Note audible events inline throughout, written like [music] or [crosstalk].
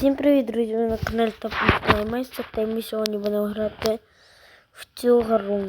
Всім привіт, друзі! Ви на каналі Топ Майстер, та ми сьогодні будемо грати в цю гру.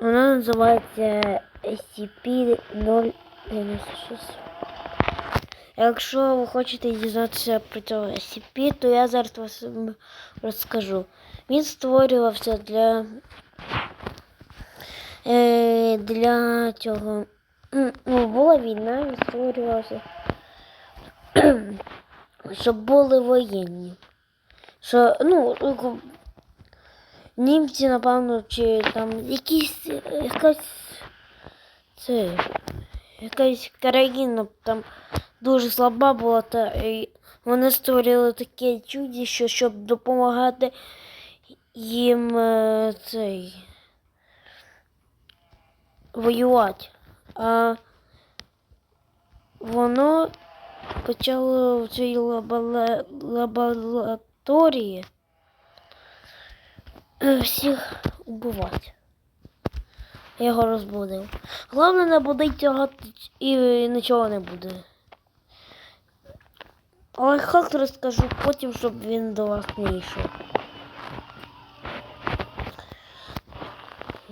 Вона називається SCP-096. Якщо ви хочете дізнатися про цього SCP, то я зараз вам розкажу. Він створювався для, е, для цього. Ну, була війна, він створювався [clears throat] щоб були воєнні. Що, ну, німці, напевно, чи там якісь якась це, якась країна там дуже слаба була, та і вони створили таке чудіще, щоб допомагати їм е, цей воювати. А воно почало в цій лабораторії е, всіх убивати. Я його розбудив. Головне не будить цього і нічого не буде. Але як розкажу потім, щоб він до вас не йшов.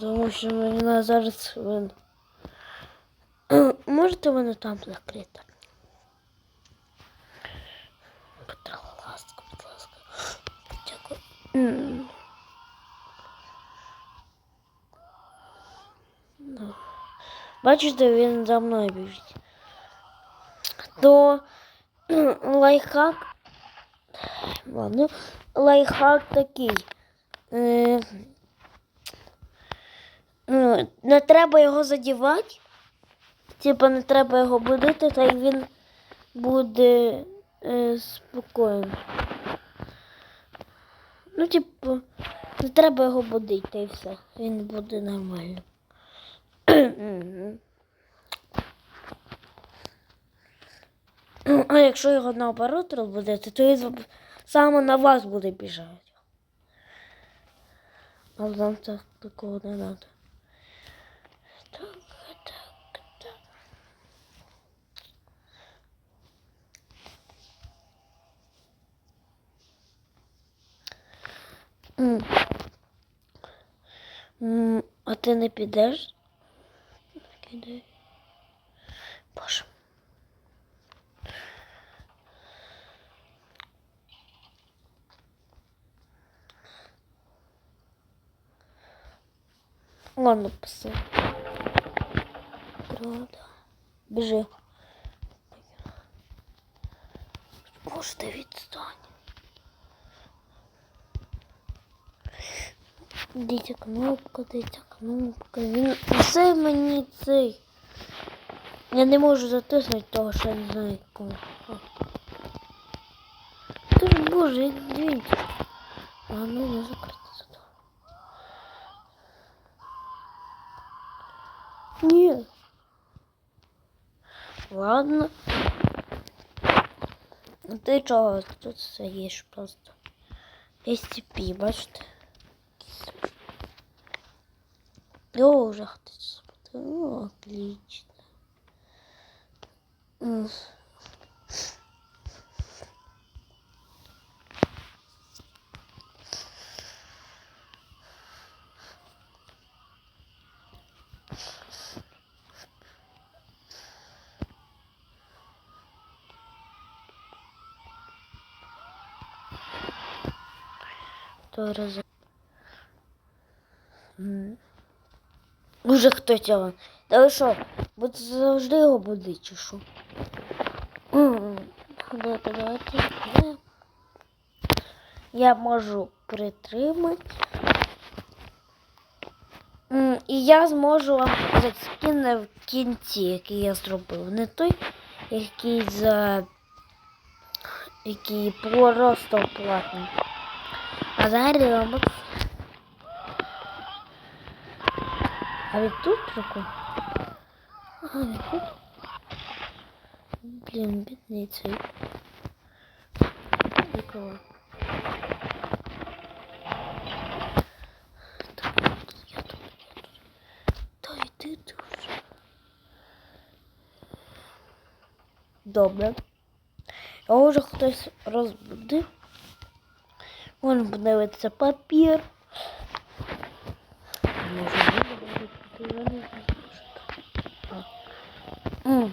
Тому що мене зараз він. [clears throat] Можете мене там закрити? Ну. Бачите, він за мною біжить. То лайфхак. Ладно, лайфхак такий. Е, ну, не треба його задівати. Типа не треба його будити, та й він буде е, спокійно. Ну, типу, не треба його будити, й все. Він буде нормально. А якщо його наоборот розбудити, то він саме на вас буде біжати. А нам так такого не треба. Так, так, так. М. М, А ти не підеш? Боже. Ладно, пси. Правда. Біжи. Боже, ти відстань. Дивіться кнопка, дивіться кнопка. Він все мені цей. Я не можу затиснути того, що я не знаю кого. Ти ж боже, дивіться. А ну не закрити зато. Ні. Ладно. Ну ти чого тут стоїш просто? SCP, бачите? О, уже хтось. Ну, отлично. М. То раз. Уже хто цього? Та ви що? Буде завжди його буде, чи що? Давайте, давайте. Я можу притримати. І я зможу вам показати скін в кінці, який я зробив. Не той, який за який просто платний. А зараз робот. А ведь тут прикол. Ага, ведь тут. Блин, бедный цей. Прикол. Так, тут я тут, я тут. Та й ти тут. Добре. Його вже хтось розбудив. Вон подивиться папір. Може, буде бути, я не знаю, що це. А. М.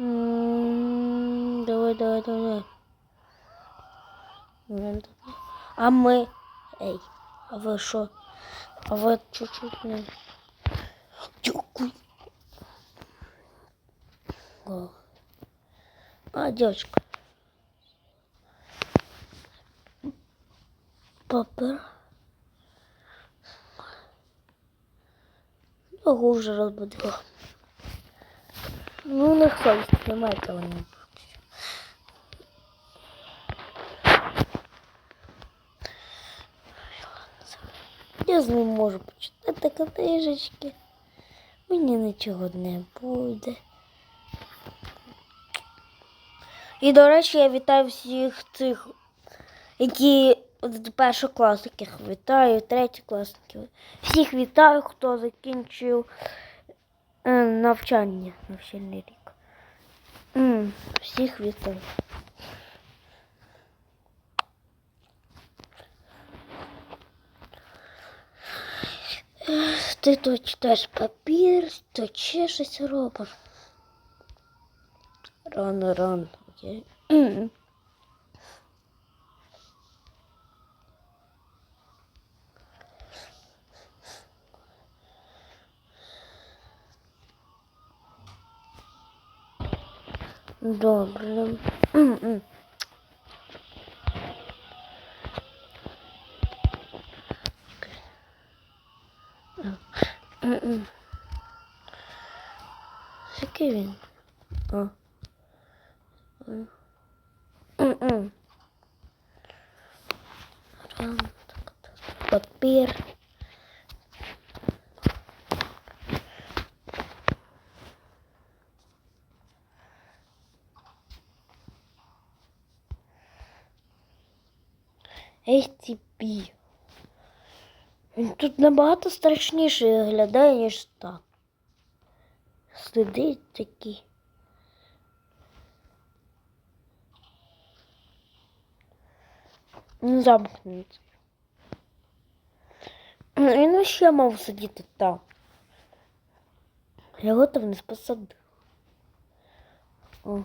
М, Давай, давай, давай. Ну, давай. А ми. Ей, а ви що? А ви чуть-чуть не. Дякую. О. А, девочка. Папа. Його вже розбудила. Ну, не совість немає того не Я з ним можу почитати книжечки. Мені нічого не буде. І, до речі, я вітаю всіх цих, які з першокласників вітаю, третьокласників. Всіх вітаю, хто закінчив е, навчання, навчальний рік. Всіх вітаю. Ти то читаєш папір, то ще щось робиш. Рано, Добре. Який він? Так. Папір. STP. Він тут набагато страшніше виглядає, ніж так. Сидить такий. Ну, замкнеться. Він ще мав сидіти там. Його там не посадив. О.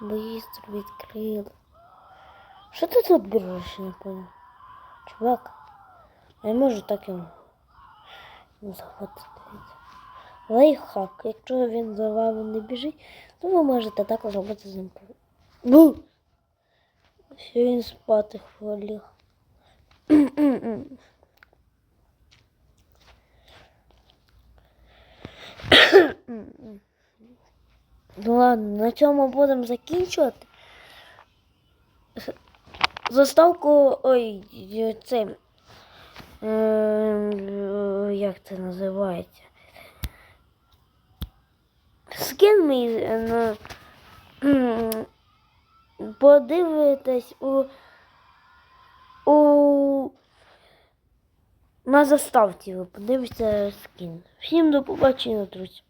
Быстро відкрили. Що ти тут береш, не понял? Чувак, я можу так йому захватити. Лайфхак. Якщо він за вами не біжить, то ви можете так зробити з ним. Бу! Що він спати хвалів. [clears throat] Ну ладно, на цьому будемо закінчувати. Заставку. Ой, цим. Е, як це називається? Скин мій е, на м, подивитись у, у на заставці ви подивіться скін. Всім до побачення, друзі.